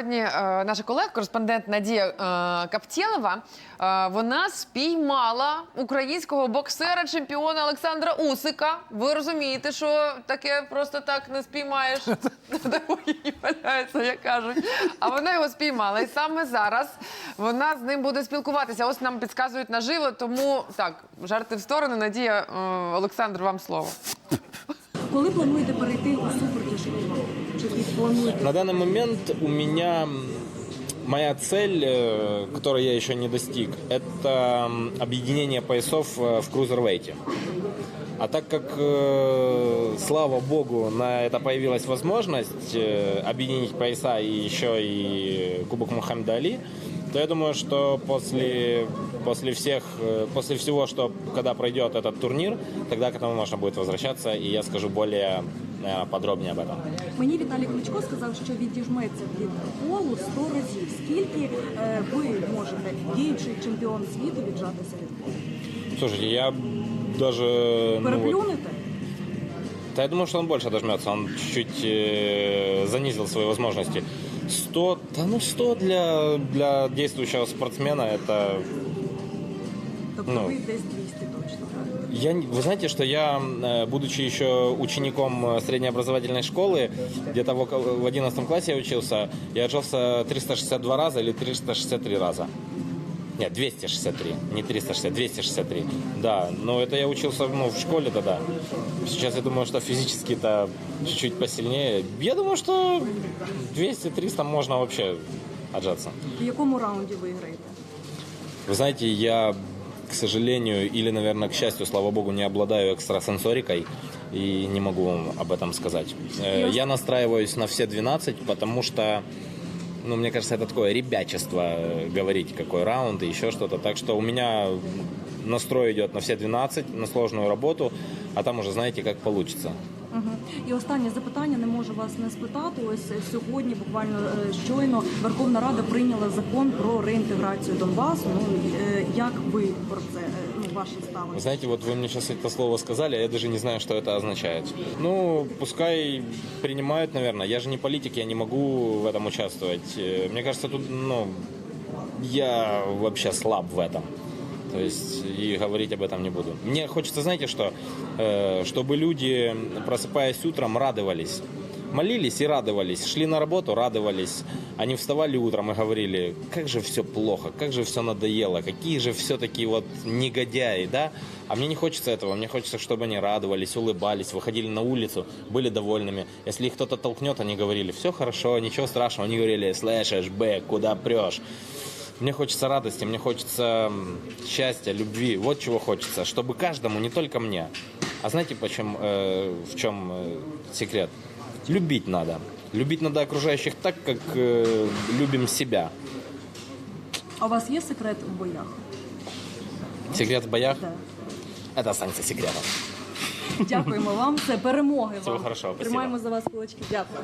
Сьогодні е, наша колега, кореспондент Надія е, Каптєлова, е, вона спіймала українського боксера, чемпіона Олександра Усика. Ви розумієте, що таке просто так не спіймаєш. Такої валяється, як кажуть. А вона його спіймала. І саме зараз вона з ним буде спілкуватися. Ось нам підказують наживо. Тому так, жарти в сторону. Надія, Олександр, вам слово. Коли плануєте перейти у супертяжкий? На данный момент у меня моя цель, которой я еще не достиг, это объединение поясов э, в крузервейте. А так как, э, слава богу, на это появилась возможность э, объединить пояса и еще и Кубок Мухаммеда Али, то я думаю, что после, после, всех, э, после всего, что когда пройдет этот турнир, тогда к этому можно будет возвращаться, и я скажу более э, подробнее об этом. Мені Віталій Кличко сказав, що відіжметься від полу 100 разів. Скільки е, ви можете, діючий чемпіон світу, віджатися від полу? Слушайте, я даже... ну, вот- Переплюнете? да я думаю, что он больше дожмется. Он чуть-чуть э, занизил свои возможности. 100, да ну 100 для, для действующего спортсмена это... Ну. ви десь 200 точно. так? Я, вы знаете, что я, э, будучи еще учеником э, среднеобразовательной школы, где-то в 11 классе я учился, я отжался 362 раза или 363 раза. Нет, 263, не 360, 263. Да, но это я учился ну, в школе тогда. Сейчас я думаю, что физически это чуть-чуть посильнее. Я думаю, что 200-300 можно вообще отжаться. В якому раунді виграєте? Вы знаете, я, к сожалению, или, наверное, к счастью, слава богу, не обладаю экстрасенсорикой и не могу вам об этом сказать. Э, Я настраиваюсь на все 12, потому что, ну, мне кажется, это такое ребячество э, говорить, какой раунд и еще что-то. Так что у меня настрой идет на все 12, на сложную работу, а там уже знаете, как получится. Угу. І останнє запитання не можу вас не спитати. Ось е, сьогодні, буквально е, щойно, Верховна Рада прийняла закон про реінтеграцію Донбасу. Ну е, як ви про це е, ну ваше Вы ставлення? знаете, вот вы мне сейчас это слово сказали, а я даже не знаю, что это означает. Ну, пускай принимают, наверное. Я же не политик, я не могу в этом участвовать. Э, Мне кажется, тут, ну, я вообще слаб в этом. То есть и говорить об этом не буду. Мне хочется, знаете, что? Э, Чтобы люди, просыпаясь утром, радовались. Молились и радовались, шли на работу, радовались. Они вставали утром и говорили, как же все плохо, как же все надоело, какие же все-таки вот негодяи, да? А мне не хочется этого, мне хочется, чтобы они радовались, улыбались, выходили на улицу, были довольными. Если их кто-то толкнет, они говорили, все хорошо, ничего страшного. Они говорили, слышишь, Б, куда прешь? Мне хочется радости, мне хочется м, счастья, любви. Вот чего хочется, чтобы каждому, не только мне. А знаете, почему, э, в чем э, секрет? Любить надо. Любить надо окружающих так, как э, любим себя. А у вас є секрет в боях? Секрет в боях Да. – это останется секретом. Дякуємо вам. Це перемоги Всього вам. хорошого, спасибо. Тримаємо за вас кулачки. Дякую.